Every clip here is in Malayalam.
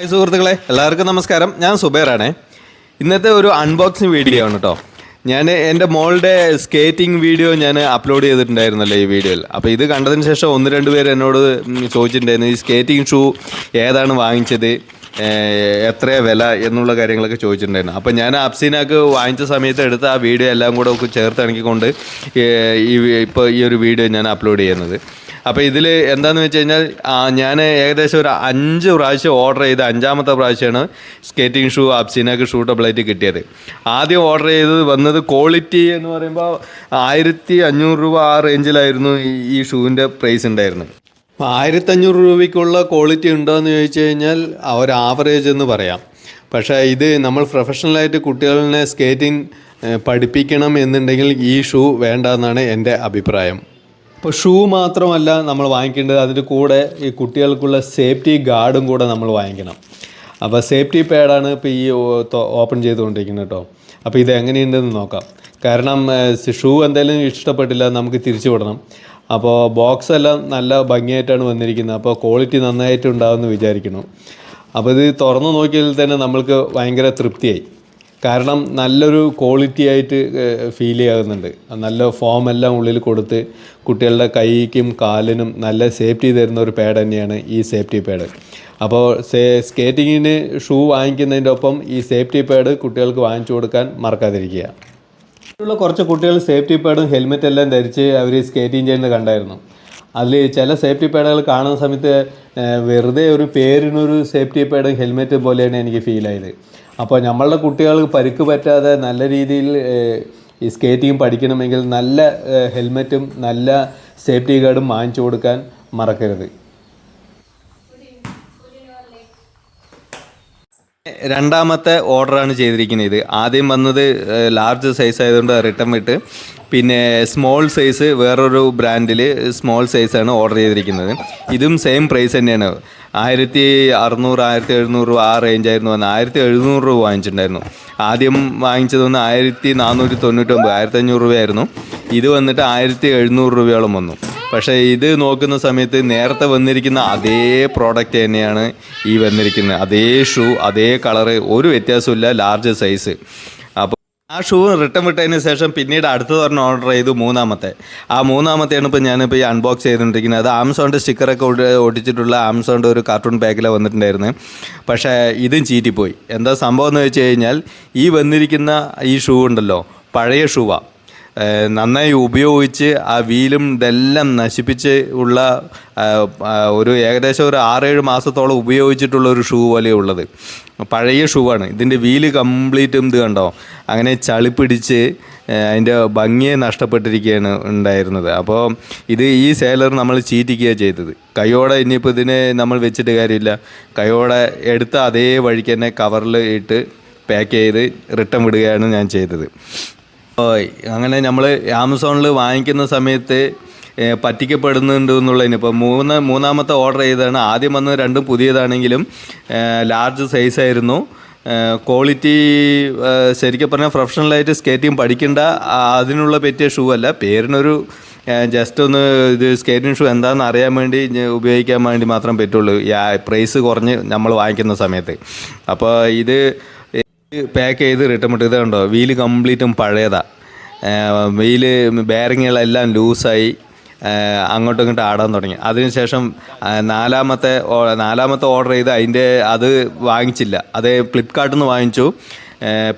ഹായ് സുഹൃത്തുക്കളെ എല്ലാവർക്കും നമസ്കാരം. ഞാൻ സുബേറാണേ ഇന്നത്തെ ഒരു അൺബോക്സിങ് വീഡിയോ ആണ് കേട്ടോ ഞാൻ എന്റെ മോളുടെ സ്കേറ്റിംഗ് വീഡിയോ ഞാൻ അപ്ലോഡ് ചെയ്തിട്ടുണ്ടായിരുന്നല്ലോ ഈ വീഡിയോയിൽ അപ്പോൾ ഇത് കണ്ടതിന് ശേഷം ഒന്ന് രണ്ട് പേര് എന്നോട് ചോദിച്ചിട്ടുണ്ടായിരുന്നു ഈ സ്കേറ്റിംഗ് ഷൂ ഏതാണ് വാങ്ങിച്ചത്? എത്ര വില? എന്നുള്ള കാര്യങ്ങളൊക്കെ ചോദിച്ചിട്ടുണ്ടായിരുന്നു. അപ്പോൾ ഞാൻ അപ്സീനാക്ക് വാങ്ങിച്ച സമയത്ത് എടുത്ത ആ വീഡിയോ എല്ലാം കൂടെ ഒക്കെ ചേർത്തിണക്കിക്കൊണ്ട് ഈ ഇപ്പോൾ ഈ ഒരു വീഡിയോ ഞാൻ അപ്ലോഡ് ചെയ്യുന്നത്. അപ്പോൾ ഇതിൽ എന്താണെന്ന് വെച്ച് കഴിഞ്ഞാൽ ഞാൻ ഏകദേശം ഒരു അഞ്ച് പ്രാവശ്യം ഓർഡർ ചെയ്ത് അഞ്ചാമത്തെ പ്രാവശ്യമാണ് സ്കേറ്റിംഗ് ഷൂ അപ്സിനൊക്കെ ഷൂട്ടബിളായിട്ട് കിട്ടിയത്. ആദ്യം ഓർഡർ ചെയ്തത് വന്നത് ക്വാളിറ്റി എന്ന് പറയുമ്പോൾ ആയിരത്തി അഞ്ഞൂറ് രൂപ ആ റേഞ്ചിലായിരുന്നു ഈ- ഷൂവിന്റെ പ്രൈസ് ഉണ്ടായിരുന്നത്. ആയിരത്തഞ്ഞൂറ് രൂപയ്ക്കുള്ള ക്വാളിറ്റി ഉണ്ടോ എന്ന് ചോദിച്ചു കഴിഞ്ഞാൽ ഒരു ആവറേജ് എന്ന് പറയാം. പക്ഷേ ഇത് നമ്മൾ പ്രൊഫഷണലായിട്ട് കുട്ടികളിനെ സ്കേറ്റിംഗ് പഠിപ്പിക്കണം എന്നുണ്ടെങ്കിൽ ഈ ഷൂ വേണ്ട എന്നാണ് എന്റെ അഭിപ്രായം. ഇപ്പോൾ ഷൂ മാത്രമല്ല നമ്മൾ വാങ്ങിക്കേണ്ടത് അതിന്റെ കൂടെ ഈ കുട്ടികൾക്കുള്ള സേഫ്റ്റി ഗാർഡും കൂടെ നമ്മൾ വാങ്ങിക്കണം. അപ്പോൾ സേഫ്റ്റി പാഡാണ് ഇപ്പോൾ ഈ ഓപ്പൺ ചെയ്തുകൊണ്ടിരിക്കുന്നത് കേട്ടോ. അപ്പോൾ ഇത് എങ്ങനെയുണ്ടെന്ന് നോക്കാം. കാരണം ഷൂ എന്തായാലും ഇഷ്ടപ്പെട്ടില്ല നമുക്ക് തിരിച്ചു വിടണം അപ്പോൾ ബോക്സ് എല്ലാം നല്ല ഭംഗിയായിട്ടാണ് വന്നിരിക്കുന്നത്. അപ്പോൾ ക്വാളിറ്റി നന്നായിട്ട് ഉണ്ടാവുമെന്ന് വിചാരിക്കുന്നു. അപ്പോൾ ഇത് തുറന്നു നോക്കിയാൽ തന്നെ നമ്മൾക്ക് ഭയങ്കര തൃപ്തിയായി. കാരണം നല്ലൊരു ക്വാളിറ്റി ആയിട്ട് ഫീൽ ചെയ്യാകുന്നുണ്ട് നല്ല ഫോം എല്ലാം ഉള്ളിൽ കൊടുത്ത് കുട്ടികളുടെ കൈക്കും കാലിനും നല്ല സേഫ്റ്റി തരുന്ന ഒരു പാഡ് തന്നെയാണ് ഈ സേഫ്റ്റി പാഡ് അപ്പോൾ സേ സ്കേറ്റിങ്ങിന് ഷൂ വാങ്ങിക്കുന്നതിന്റെ ഒപ്പം ഈ സേഫ്റ്റി പാഡ് കുട്ടികൾക്ക് വാങ്ങിച്ചു കൊടുക്കാൻ മറക്കാതിരിക്കുക. ഉള്ള കുറച്ച് കുട്ടികൾ സേഫ്റ്റി പാഡും ഹെൽമെറ്റ് എല്ലാം ധരിച്ച് അവർ സ്കേറ്റിംഗ് ചെയ്യുന്നത് കണ്ടായിരുന്നു. അതിൽ ചില സേഫ്റ്റി പാഡുകൾ കാണുന്ന സമയത്ത് വെറുതെ ഒരു പേരിനൊരു സേഫ്റ്റി പേഡ് ഹെൽമെറ്റ് പോലെയാണ് എനിക്ക് ഫീൽ ആയത്. അപ്പോൾ നമ്മളുടെ കുട്ടികൾക്ക് പരിക്ക് പറ്റാതെ നല്ല രീതിയിൽ ഈ സ്കേറ്റിംഗ് പഠിക്കണമെങ്കിൽ നല്ല ഹെൽമെറ്റും നല്ല സേഫ്റ്റി ഗാർഡും വാങ്ങിച്ചു കൊടുക്കാൻ മറക്കരുത്. രണ്ടാമത്തെ ഓർഡറാണ് ചെയ്തിരിക്കുന്നത്. ഇത് ആദ്യം വന്നത് ലാർജ് സൈസ് ആയതുകൊണ്ട് റിട്ടേൺ വിട്ട് പിന്നെ സ്മോൾ സൈസ് വേറൊരു ബ്രാൻഡിൽ സ്മോൾ സൈസാണ് ഓർഡർ ചെയ്തിരിക്കുന്നത്. ഇതും സെയിം പ്രൈസ് തന്നെയാണ്. ആയിരത്തി അറുന്നൂറ് ആയിരത്തി എഴുന്നൂറ് രൂപ ആ റേഞ്ചായിരുന്നു വന്നത്. ആയിരത്തി എഴുന്നൂറ് രൂപ വാങ്ങിച്ചിട്ടുണ്ടായിരുന്നു. ആദ്യം വാങ്ങിച്ചത് വന്ന് ആയിരത്തി നാനൂറ്റി തൊണ്ണൂറ്റൊമ്പത് ആയിരത്തി അഞ്ഞൂറ് രൂപയായിരുന്നു. ഇത് വന്നിട്ട് ആയിരത്തി എഴുന്നൂറ് രൂപയോളം വന്നു. പക്ഷേ ഇത് നോക്കുന്ന സമയത്ത് നേരത്തെ വന്നിരിക്കുന്ന അതേ പ്രോഡക്റ്റ് തന്നെയാണ് ഈ വന്നിരിക്കുന്നത്. അതേ ഷൂ അതേ കളറ് ഒരു വ്യത്യാസമില്ല ലാർജ് സൈസ് അപ്പോൾ ആ ഷൂ റിട്ടേൺ വിട്ടതിന് ശേഷം പിന്നീട് അടുത്ത തവണ ഓർഡർ ചെയ്തു മൂന്നാമത്തെ. ആ മൂന്നാമത്തെയാണ് ഇപ്പോൾ ഞാനിപ്പോൾ ഈ അൺബോക്സ് ചെയ്തുകൊണ്ടിരിക്കുന്നത്. അത് ആമസോണിന്റെ സ്റ്റിക്കറൊക്കെ ഒടി- ഒട്ടിച്ചിട്ടുള്ള ആമസോണിന്റെ ഒരു കാർട്ടൂൺ പാക്കിലാണ് വന്നിട്ടുണ്ടായിരുന്നു. പക്ഷേ ഇതും ചീറ്റിപ്പോയി. എന്താ സംഭവം എന്ന് വെച്ച് കഴിഞ്ഞാൽ ഈ വന്നിരിക്കുന്ന ഈ ഷൂ ഉണ്ടല്ലോ പഴയ ഷൂവാണ് നന്നായി ഉപയോഗിച്ച് ആ വീലും ഇതെല്ലാം നശിപ്പിച്ച് ഉള്ള ഒരു ഏകദേശം ഒരു ആറേഴ് മാസത്തോളം ഉപയോഗിച്ചിട്ടുള്ള ഒരു ഷൂ പോലെ ഉള്ളത്. പഴയ ഷൂ ആണ്. ഇതിന്റെ വീൽ കംപ്ലീറ്റും ഇത് കണ്ടോ? അങ്ങനെ ചളി പിടിച്ച് അതിന്റെ ഭംഗിയെ നഷ്ടപ്പെട്ടിരിക്കുകയാണ് ഉണ്ടായിരുന്നത്. അപ്പോൾ ഇത് ഈ സെയിലർ നമ്മൾ ചീറ്റിക്കുകയാണ് ചെയ്തത്. കൈയോടെ ഇനിയിപ്പോൾ ഇതിനെ നമ്മൾ വെച്ചിട്ട് കാര്യമില്ല. കൈയോടെ എടുത്ത അതേ വഴിക്ക് തന്നെ കവറിൽ ഇട്ട് പാക്ക് ചെയ്ത് റിട്ടേൺ വിടുകയാണ് ഞാൻ ചെയ്തത്. അങ്ങനെ നമ്മൾ ആമസോണിൽ വാങ്ങിക്കുന്ന സമയത്ത് പറ്റിക്കപ്പെടുന്നുണ്ട് എന്നുള്ളതിന് ഇപ്പോൾ മൂന്ന് മൂന്നാമത്തെ ഓർഡർ ചെയ്തതാണ്. ആദ്യം വന്നത് രണ്ടും പുതിയതാണെങ്കിലും ലാർജ് സൈസായിരുന്നു ക്വാളിറ്റി ശരിക്കും പറഞ്ഞാൽ പ്രൊഫഷണലായിട്ട് സ്കേറ്റിംഗ് പഠിക്കേണ്ട അതിനുള്ള പറ്റിയ ഷൂ അല്ല. പേരിനൊരു ജസ്റ്റ് ഒന്ന് ഇത് സ്കേറ്റിംഗ് ഷൂ എന്താണെന്ന് അറിയാൻ വേണ്ടി ഉപയോഗിക്കാൻ വേണ്ടി മാത്രം പറ്റുള്ളൂ. പ്രൈസ് കുറഞ്ഞ് നമ്മൾ വാങ്ങിക്കുന്ന സമയത്ത്. അപ്പോൾ ഇത് പാക്ക് ചെയ്ത് റിട്ടേൺ ഇട്ട്. കണ്ടോ വീൽ കംപ്ലീറ്റും പഴയതാ. വീൽ ബാരിങ്ങുകളെല്ലാം ലൂസായി അങ്ങോട്ടും ഇങ്ങോട്ടും ആടാൻ തുടങ്ങി. അതിനുശേഷം നാലാമത്തെ നാലാമത്തെ ഓർഡർ ചെയ്ത് അതിന്റെ അത് വാങ്ങിച്ചില്ല. അതേ ഫ്ലിപ്കാർട്ടിൽ നിന്ന് വാങ്ങിച്ചു.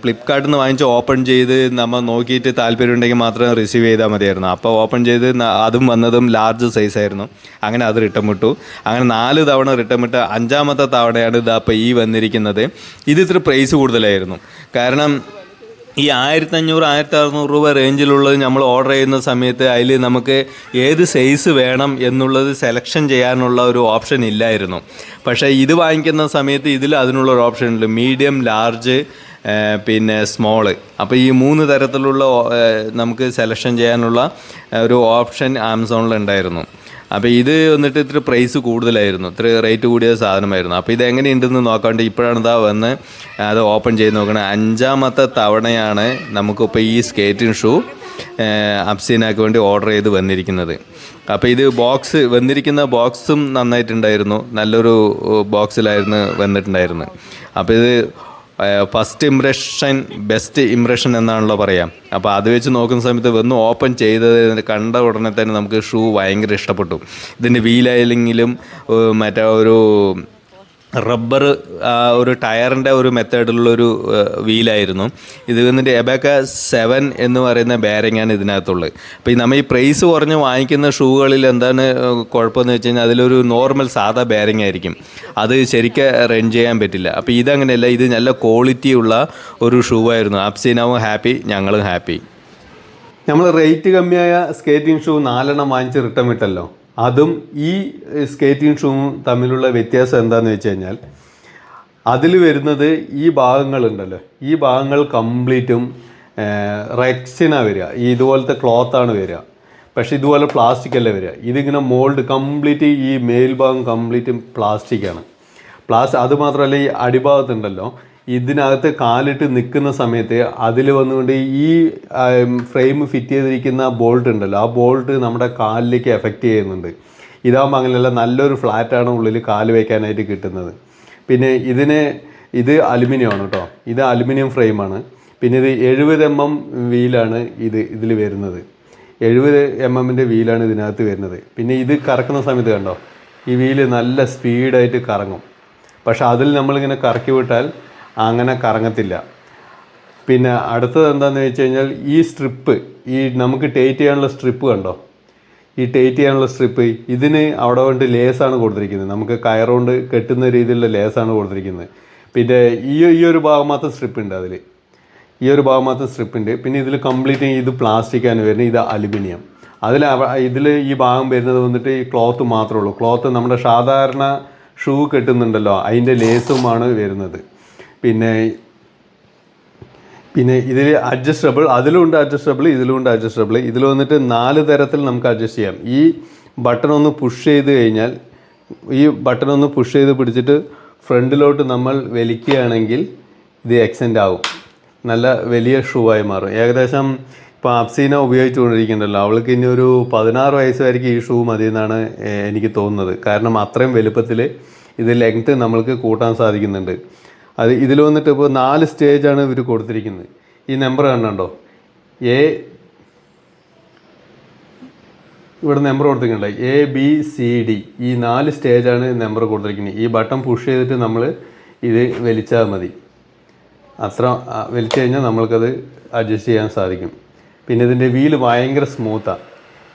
ഫ്ലിപ്കാർട്ടിൽ നിന്ന് വാങ്ങിച്ച് ഓപ്പൺ ചെയ്ത് നമ്മൾ നോക്കിയിട്ട് താല്പര്യമുണ്ടെങ്കിൽ മാത്രം റിസീവ് ചെയ്താൽ മതിയായിരുന്നു. അപ്പോൾ ഓപ്പൺ ചെയ്ത് അതും വന്നതും ലാർജ് സൈസ് ആയിരുന്നു. അങ്ങനെ അത് റിട്ടേൺ വിട്ടു. അങ്ങനെ നാല് തവണ റിട്ടേൺ വിട്ട് അഞ്ചാമത്തെ തവണയാണ് ഇതാ ഇപ്പോൾ ഈ വന്നിരിക്കുന്നത്. ഇത് ഇത്തിരി പ്രൈസ് കൂടുതലായിരുന്നു. കാരണം ഈ ആയിരത്തി അഞ്ഞൂറ് ആയിരത്തി അറുന്നൂറ് രൂപ റേഞ്ചിലുള്ളത് നമ്മൾ ഓർഡർ ചെയ്യുന്ന സമയത്ത് അതിൽ നമുക്ക് ഏത് സൈസ് വേണം എന്നുള്ളത് സെലക്ഷൻ ചെയ്യാനുള്ള ഒരു ഓപ്ഷൻ ഇല്ലായിരുന്നു. പക്ഷേ ഇത് വാങ്ങിക്കുന്ന സമയത്ത് ഇതിൽ അതിനുള്ള ഒരു ഓപ്ഷൻ ഉണ്ട്. മീഡിയം ലാർജ് പിന്നെ സ്മോൾ അപ്പോൾ ഈ മൂന്ന് തരത്തിലുള്ള നമുക്ക് സെലക്ഷൻ ചെയ്യാനുള്ള ഒരു ഓപ്ഷൻ ആമസോണിൽ ഉണ്ടായിരുന്നു. അപ്പോൾ ഇത് വന്നിട്ട് ഇത്ര പ്രൈസ് കൂടുതലായിരുന്നു. ഇത്ര റേറ്റ് കൂടിയ സാധനമായിരുന്നു. അപ്പോൾ ഇത് എങ്ങനെയുണ്ടെന്ന് നോക്കാണ്ട് ഇപ്പോഴാണ് ഇതാ വന്ന് അത് ഓപ്പൺ ചെയ്ത് നോക്കണേ. അഞ്ചാമത്തെ തവണയാണ് നമുക്കിപ്പോൾ ഈ സ്കേറ്റിംഗ് ഷൂ അപ്സീനാക്ക് വേണ്ടി ഓർഡർ ചെയ്ത് വന്നിരിക്കുന്നത്. അപ്പോൾ ഇത് ബോക്സ് വന്നിരിക്കുന്ന ബോക്സും നന്നായിട്ടുണ്ടായിരുന്നു. നല്ലൊരു ബോക്സിലായിരുന്നു വന്നിട്ടുണ്ടായിരുന്നത്. അപ്പോൾ ഇത് ഫസ്റ്റ് ഇംപ്രഷൻ ബെസ്റ്റ് ഇംപ്രഷൻ എന്നാണല്ലോ പറയാം. അപ്പോൾ അത് വെച്ച് നോക്കുന്ന സമയത്ത് വന്ന് ഓപ്പൺ ചെയ്തത് കണ്ട ഉടനെ തന്നെ നമുക്ക് ഷൂ ഭയങ്കര ഇഷ്ടപ്പെട്ടു. ഇതിന്റെ വീലായില്ലെങ്കിലും മറ്റേ ഒരു റബ്ബർ ഒരു ടയറിന്റെ ഒരു മെത്തേഡിലുള്ളൊരു വീലായിരുന്നു. ഇത് വന്നിട്ട് എബക്ക സെവൻ എന്ന് പറയുന്ന ബെയറിംഗാണ് ഇതിനകത്തുള്ളത്. അപ്പോൾ ഈ നമ്മൾ ഈ പ്രൈസ് കുറഞ്ഞ് വാങ്ങിക്കുന്ന ഷൂകളിൽ എന്താണ് കുഴപ്പമെന്ന് വെച്ച് കഴിഞ്ഞാൽ അതിലൊരു നോർമൽ സാധാ ബാരിങ് ആയിരിക്കും. അത് ശരിക്കും റൺ ചെയ്യാൻ പറ്റില്ല. അപ്പോൾ ഇതങ്ങനെയല്ല ഇത് നല്ല ക്വാളിറ്റി ഉള്ള ഒരു ഷൂ ആയിരുന്നു അപ്സീനാവും ഹാപ്പി ഞങ്ങളും ഹാപ്പി. നമ്മൾ റേറ്റ് കമ്മിയായ സ്കേറ്റിംഗ് ഷൂ നാലെണ്ണം വാങ്ങിച്ച് റിട്ടേൺ വിട്ടല്ലോ. അതും ഈ സ്കേറ്റിംഗ് ഷൂവും തമ്മിലുള്ള വ്യത്യാസം എന്താണെന്ന് വെച്ച് കഴിഞ്ഞാൽ അതിൽ വരുന്നത് ഈ ഭാഗങ്ങളുണ്ടല്ലോ. ഈ ഭാഗങ്ങൾ കംപ്ലീറ്റും റെക്സിനാണ് വരിക. ഈ ഇതുപോലത്തെ ക്ലോത്താണ് വരിക. പക്ഷേ ഇതുപോലെ പ്ലാസ്റ്റിക് അല്ലേ വരിക. ഇതിങ്ങനെ മോൾഡ് കംപ്ലീറ്റ് ഈ മേൽഭാഗം കംപ്ലീറ്റും പ്ലാസ്റ്റിക്കാണ് പ്ലാസ് അതുമാത്രമല്ല ഈ അടിഭാഗത്തുണ്ടല്ലോ. ഇതിനകത്ത് കാലിട്ട് നിൽക്കുന്ന സമയത്ത് അതിൽ വന്നുകൊണ്ട് ഈ ഫ്രെയിം ഫിറ്റ് ചെയ്തിരിക്കുന്ന ബോൾട്ട് ഉണ്ടല്ലോ ആ ബോൾട്ട് നമ്മുടെ കാലിലേക്ക് എഫക്റ്റ് ചെയ്യുന്നുണ്ട്. ഇതാകുമ്പോൾ അങ്ങനെയല്ല നല്ലൊരു ഫ്ലാറ്റാണ് ഉള്ളിൽ കാൽ വയ്ക്കാനായിട്ട് കിട്ടുന്നത്. പിന്നെ ഇതിന് ഇത് അലുമിനിയമാണ് കേട്ടോ ഇത് അലുമിനിയം ഫ്രെയിമാണ് പിന്നെ ഇത് എഴുപത് എം എം വീലാണ് ഇത് ഇതിൽ വരുന്നത്. എഴുപത് എം എമ്മിന്റെ വീലാണ് ഇതിനകത്ത് വരുന്നത്. പിന്നെ ഇത് കറക്കുന്ന സമയത്ത് കണ്ടോ? ഈ വീൽ നല്ല സ്പീഡായിട്ട് കറങ്ങും. പക്ഷെ അതിൽ നമ്മളിങ്ങനെ കറക്കി വിട്ടാൽ അങ്ങനെ കറങ്ങത്തില്ല. പിന്നെ അടുത്തത് എന്താണെന്ന് വെച്ച് കഴിഞ്ഞാൽ ഈ സ്ട്രിപ്പ് ഈ നമുക്ക് ടേറ്റ് ചെയ്യാനുള്ള സ്ട്രിപ്പ് കണ്ടോ? ഈ ടേറ്റ് ചെയ്യാനുള്ള സ്ട്രിപ്പ് ഇതിന് അവിടെ കൊണ്ട് ലേസാണ് കൊടുത്തിരിക്കുന്നത്. നമുക്ക് കയറുകൊണ്ട് കെട്ടുന്ന രീതിയിലുള്ള ലേസാണ് കൊടുത്തിരിക്കുന്നത്. പിന്നെ ഈ ഈ ഒരു ഭാഗം മാത്രം സ്ട്രിപ്പ് ഉണ്ട് അതിൽ ഈ ഒരു ഭാഗം മാത്രം സ്ട്രിപ്പ് ഉണ്ട്. പിന്നെ ഇതിൽ കംപ്ലീറ്റ് ഇത് പ്ലാസ്റ്റിക് ആണ് വരുന്നത്. ഇത് അലുമിനിയം. അതിൽ ഇതിൽ ഈ ഭാഗം വരുന്നത് വന്നിട്ട് ഈ ക്ലോത്ത് മാത്രമേ ഉള്ളൂ. ക്ലോത്ത് നമ്മുടെ സാധാരണ ഷൂ കെട്ടുന്നുണ്ടല്ലോ. അതിന്റെ ലേസുമാണ് വരുന്നത്. പിന്നെ പിന്നെ ഇതിൽ അഡ്ജസ്റ്റബിൾ അതിലുണ്ട് അഡ്ജസ്റ്റബിൾ ഇതിലുണ്ട് അഡ്ജസ്റ്റബിൾ ഇതിൽ വന്നിട്ട് നാല് തരത്തിൽ നമുക്ക് അഡ്ജസ്റ്റ് ചെയ്യാം. ഈ ബട്ടൺ ഒന്ന് പുഷ് ചെയ്ത് കഴിഞ്ഞാൽ ഈ ബട്ടൺ ഒന്ന് പുഷ് ചെയ്ത് പിടിച്ചിട്ട് ഫ്രണ്ടിലോട്ട് നമ്മൾ വലിക്കുകയാണെങ്കിൽ ഇത് എക്സെന്റ് ആവും. നല്ല വലിയ ഷൂ ആയി മാറും. ഏകദേശം ഇപ്പോൾ അപ്സീന ഉപയോഗിച്ചുകൊണ്ടിരിക്കുന്നുണ്ടല്ലോ. അവൾക്ക് ഇനി ഒരു പതിനാറ് വയസ്സായിരിക്കും ഈ ഷൂ മതി എന്നാണ് എനിക്ക് തോന്നുന്നത്. കാരണം അത്രയും വലുപ്പത്തിൽ ഇത് ലെങ്ത്ത് നമ്മൾക്ക് കൂട്ടാൻ സാധിക്കുന്നുണ്ട്. അത് ഇതിൽ വന്നിട്ട് ഇപ്പോൾ നാല് സ്റ്റേജാണ് ഇവർ കൊടുത്തിരിക്കുന്നത്. ഈ നമ്പർ കണ്ടോ? എ ഇവിടെ നമ്പർ കൊടുത്തിട്ടുണ്ട് എ ബി സി ഡി ഈ നാല് സ്റ്റേജാണ് നമ്പർ കൊടുത്തിരിക്കുന്നത്. ഈ ബട്ടൺ പുഷ് ചെയ്തിട്ട് നമ്മൾ ഇത് വലിച്ചാൽ മതി. അത്ര വലിച്ചു കഴിഞ്ഞാൽ നമ്മൾക്കത് അഡ്ജസ്റ്റ് ചെയ്യാൻ സാധിക്കും. പിന്നെ ഇതിന്റെ വീൽ ഭയങ്കര സ്മൂത്താണ്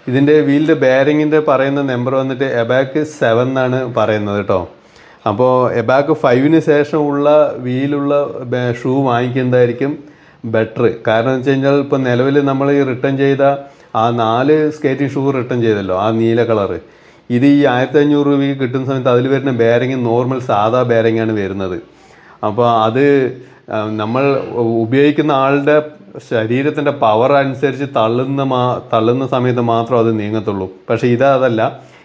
ഇതിന്റെ വീലിന്റെ ബാരിങ്ങിന്റെ പറയുന്ന നമ്പർ വന്നിട്ട് എബാക്ക് സെവൻ എന്നാണ് പറയുന്നത് കേട്ടോ. അപ്പോൾ എബാക്ക് ഫൈവിന് ശേഷമുള്ള വീലുള്ള ഷൂ വാങ്ങിക്കുന്നതായിരിക്കും ബെറ്റർ കാരണം എന്ന് വെച്ച് കഴിഞ്ഞാൽ ഇപ്പോൾ നിലവിൽ നമ്മൾ ഈ റിട്ടേൺ ചെയ്ത ആ നാല് സ്കേറ്റിംഗ് ഷൂ റിട്ടേൺ ചെയ്തല്ലോ ആ നീല കളറ് ഇത് ഈ ആയിരത്തി അഞ്ഞൂറ് രൂപയ്ക്ക് കിട്ടുന്ന സമയത്ത് അതിൽ വരുന്ന ബെയറിങ് നോർമൽ സാധാ ആണ് വരുന്നത്. അപ്പോൾ അത് നമ്മൾ ഉപയോഗിക്കുന്ന ആളുടെ ശരീരത്തിന്റെ പവർ അനുസരിച്ച് തള്ളുന്ന മാ തള്ളുന്ന സമയത്ത് മാത്രം അത് നീങ്ങത്തുള്ളൂ. പക്ഷേ ഇത് അതല്ല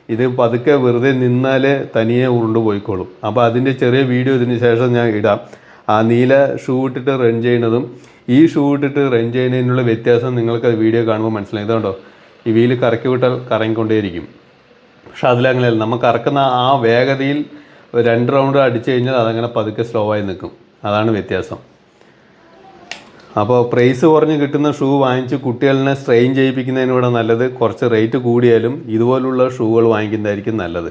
ഇത് പതുക്കെ വെറുതെ നിന്നാലേ തനിയെ ഉരുണ്ടു പോയിക്കോളും. അപ്പോൾ അതിന്റെ ചെറിയ വീഡിയോ ഇതിന് ശേഷം ഞാൻ ഇടാം. ആ നീല ഷൂ ഇട്ടിട്ട് റൺ ചെയ്യുന്നതും ഈ ഷൂ ഇട്ടിട്ട് റൺ ചെയ്യുന്നതിനുള്ള വ്യത്യാസം നിങ്ങൾക്ക് വീഡിയോ കാണുമ്പോൾ മനസ്സിലായി. ഇതുകൊണ്ടോ ഈ വീൽ കറക്കി വിട്ടാൽ കറങ്ങിക്കൊണ്ടേയിരിക്കും. പക്ഷെ അതിലങ്ങനെയല്ല നമ്മൾ കറക്കുന്ന ആ വേഗതയിൽ രണ്ട് റൗണ്ട് അടിച്ചു കഴിഞ്ഞാൽ അതങ്ങനെ പതുക്കെ സ്ലോ ആയി നിൽക്കും. അതാണ് വ്യത്യാസം. അപ്പോൾ പ്രൈസ് കുറഞ്ഞ് കിട്ടുന്ന ഷൂ വാങ്ങിച്ച് കുട്ടികളിനെ സ്ട്രെയിൻ ചെയ്യിപ്പിക്കുന്നതിനൂടെ നല്ലത് കുറച്ച് റേറ്റ് കൂടിയാലും ഇതുപോലുള്ള ഷൂകൾ വാങ്ങിക്കുന്നതായിരിക്കും നല്ലത്.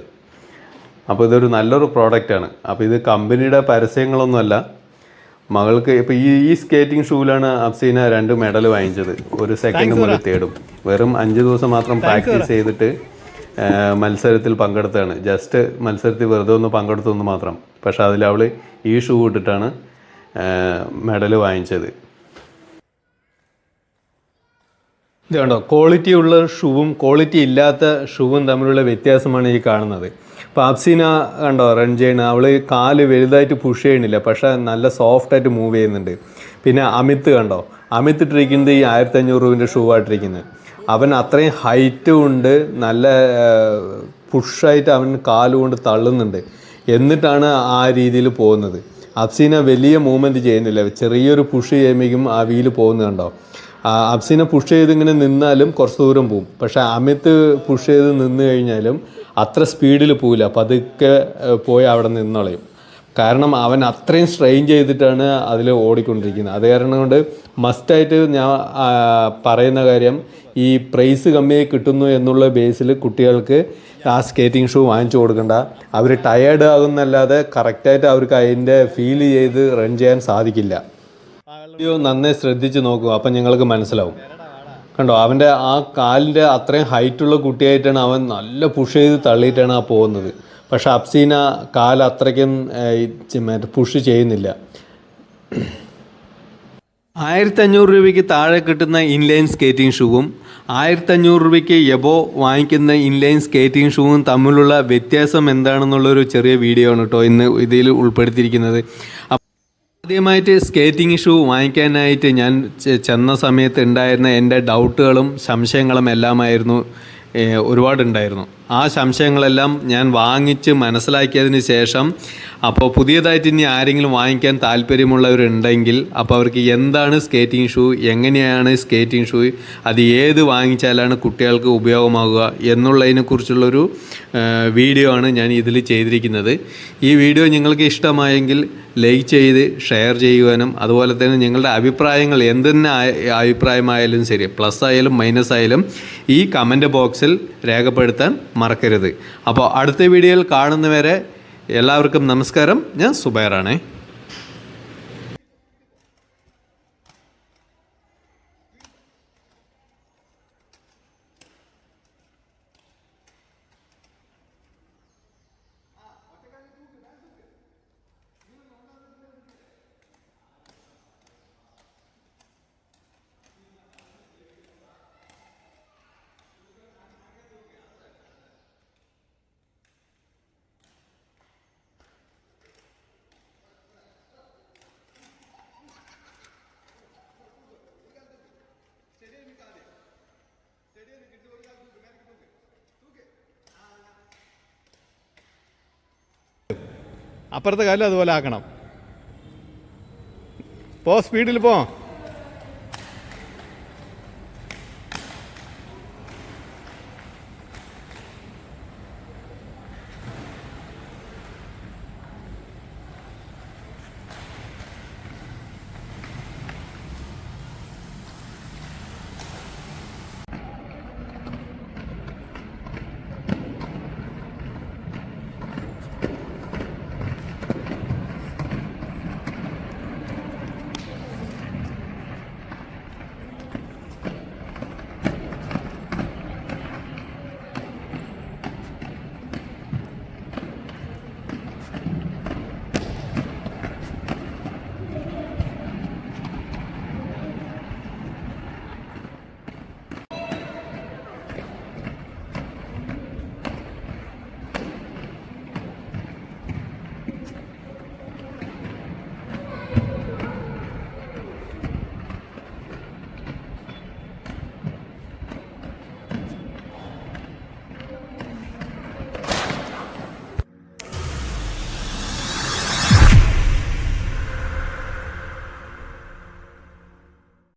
അപ്പോൾ ഇതൊരു നല്ലൊരു പ്രോഡക്റ്റാണ് അപ്പോൾ ഇത് കമ്പനിയുടെ പരസ്യങ്ങളൊന്നുമല്ല. മകൾക്ക് ഇപ്പോൾ ഈ ഈ സ്കേറ്റിംഗ് ഷൂവിലാണ് അഫ്സീന രണ്ട് മെഡൽ വാങ്ങിച്ചത്. ഒരു സെക്കൻഡ് മുതൽ തേടും വെറും അഞ്ച് ദിവസം മാത്രം പ്രാക്ടീസ് ചെയ്തിട്ട് മത്സരത്തിൽ പങ്കെടുത്താണ് ജസ്റ്റ് മത്സരത്തിൽ വെറുതെ ഒന്ന് പങ്കെടുത്തു മാത്രം. പക്ഷേ അതിൽ അവൾ ഈ ഷൂ ഇട്ടിട്ടാണ് മെഡൽ വാങ്ങിച്ചത്. ഇത് കണ്ടോ? ക്വാളിറ്റി ഉള്ള ഷൂവും ക്വാളിറ്റി ഇല്ലാത്ത ഷൂവും തമ്മിലുള്ള വ്യത്യാസമാണ് ഈ കാണുന്നത്. ഇപ്പോൾ അപ്സീന കണ്ടോ? റൺ ചെയ്യണ അവൾ കാൽ വലുതായിട്ട് പുഷ് ചെയ്യണില്ല പക്ഷേ നല്ല സോഫ്റ്റായിട്ട് മൂവ് ചെയ്യുന്നുണ്ട്. പിന്നെ അമിത് കണ്ടോ? അമിത് ഇട്ടിരിക്കുന്നത് ഈ ആയിരത്തി അഞ്ഞൂറ് രൂപന്റെ ഷൂ ആയിട്ടിരിക്കുന്നത് അവൻ അത്രയും ഹൈറ്റും ഉണ്ട് നല്ല പുഷായിട്ട് അവൻ കാലുകൊണ്ട് തള്ളുന്നുണ്ട്. എന്നിട്ടാണ് ആ രീതിയിൽ പോകുന്നത്. അഫ്സീന വലിയ മൂവ്മെന്റ് ചെയ്യുന്നില്ല. ചെറിയൊരു പുഷ് ചെയ്യുമ്പോഴേക്കും ആ വീൽ പോകുന്നത് അഫ്സീന പുഷ് ചെയ്ത് ഇങ്ങനെ നിന്നാലും കുറച്ച് ദൂരം പോവും. പക്ഷേ അമിത് പുഷ് ചെയ്ത് നിന്ന് കഴിഞ്ഞാലും അത്ര സ്പീഡിൽ പോവില്ല. പതുക്കെ പോയി അവിടെ നിന്നളയും. കാരണം അവൻ അത്രയും സ്ട്രെയിൻ ചെയ്തിട്ടാണ് അതിൽ ഓടിക്കൊണ്ടിരിക്കുന്നത്. അത് കാരണം കൊണ്ട് മസ്റ്റായിട്ട് ഞാൻ പറയുന്ന കാര്യം ഈ പ്രൈസ് കമ്മിയായി കിട്ടുന്നു എന്നുള്ള ബേസിൽ കുട്ടികൾക്ക് ആ സ്കേറ്റിംഗ് ഷൂ വാങ്ങിച്ചു കൊടുക്കണ്ട. അവർ ടയേർഡ് ആകുന്നല്ലാതെ കറക്റ്റായിട്ട് അവർക്ക് അതിന്റെ ഫീൽ ചെയ്ത് റൺ ചെയ്യാൻ സാധിക്കില്ല. വീഡിയോ നന്നേ ശ്രദ്ധിച്ച് നോക്കൂ അപ്പം ഞങ്ങൾക്ക് മനസ്സിലാവും. കണ്ടോ അവന്റെ ആ കാലിന്റെ അത്രയും ഹൈറ്റുള്ള കുട്ടിയായിട്ടാണ് അവൻ നല്ല പുഷ് ചെയ്ത് തള്ളിയിട്ടാണ് ആ പോകുന്നത്. പക്ഷേ അപ്സീന കാല അത്രയ്ക്കും മറ്റേ പുഷ് ചെയ്യുന്നില്ല. ആയിരത്തി അഞ്ഞൂറ് രൂപയ്ക്ക് താഴെ കിട്ടുന്ന ഇൻലൈൻ സ്കേറ്റിംഗ് ഷൂവും ആയിരത്തി അഞ്ഞൂറ് രൂപയ്ക്ക് എബോ വാങ്ങിക്കുന്ന ഇൻലൈൻ സ്കേറ്റിംഗ് ഷൂവും തമ്മിലുള്ള വ്യത്യാസം എന്താണെന്നുള്ളൊരു ചെറിയ വീഡിയോ ആണ് കേട്ടോ ഇന്ന് ഇതിൽ ഉൾപ്പെടുത്തിയിരിക്കുന്നത്. ആദ്യമായിട്ട് സ്കേറ്റിംഗ് ഷൂ വാങ്ങിക്കാനായിട്ട് ഞാൻ ചെന്ന സമയത്ത് ഉണ്ടായിരുന്ന എന്റെ ഡൗട്ടുകളും സംശയങ്ങളും എല്ലാമായിരുന്നു ഒരുപാടുണ്ടായിരുന്നു. ആ സംശയങ്ങളെല്ലാം ഞാൻ വാങ്ങിച്ച് മനസ്സിലാക്കിയതിന് ശേഷം അപ്പോൾ പുതിയതായിട്ട് ഇനി ആരെങ്കിലും വാങ്ങിക്കാൻ താല്പര്യമുള്ളവരുണ്ടെങ്കിൽ അപ്പോൾ അവർക്ക് എന്താണ് സ്കേറ്റിംഗ് ഷൂ എങ്ങനെയാണ് സ്കേറ്റിംഗ് ഷൂ അത് ഏത് വാങ്ങിച്ചാലാണ് കുട്ടികൾക്ക് ഉപയോഗമാകുക എന്നുള്ളതിനെക്കുറിച്ചുള്ളൊരു വീഡിയോ ആണ് ഞാൻ ഇതിൽ ചെയ്തിരിക്കുന്നത്. ഈ വീഡിയോ നിങ്ങൾക്ക് ഇഷ്ടമായെങ്കിൽ ലൈക്ക് ചെയ്ത് ഷെയർ ചെയ്യുവാനും അതുപോലെ തന്നെ നിങ്ങളുടെ അഭിപ്രായങ്ങൾ എന്തെന്നെ അഭിപ്രായമായാലും ശരി പ്ലസ് ആയാലും മൈനസ് ആയാലും ഈ കമന്റ് ബോക്സിൽ രേഖപ്പെടുത്താൻ മറക്കരുത്. അപ്പോൾ അടുത്ത വീഡിയോയിൽ കാണുന്നവരെ എല്ലാവർക്കും നമസ്കാരം. ഞാൻ സുബൈറാണേ. അപ്പുറത്തെ കാലം അതുപോലെ ആക്കണം. പോ സ്പീഡിൽ പോ.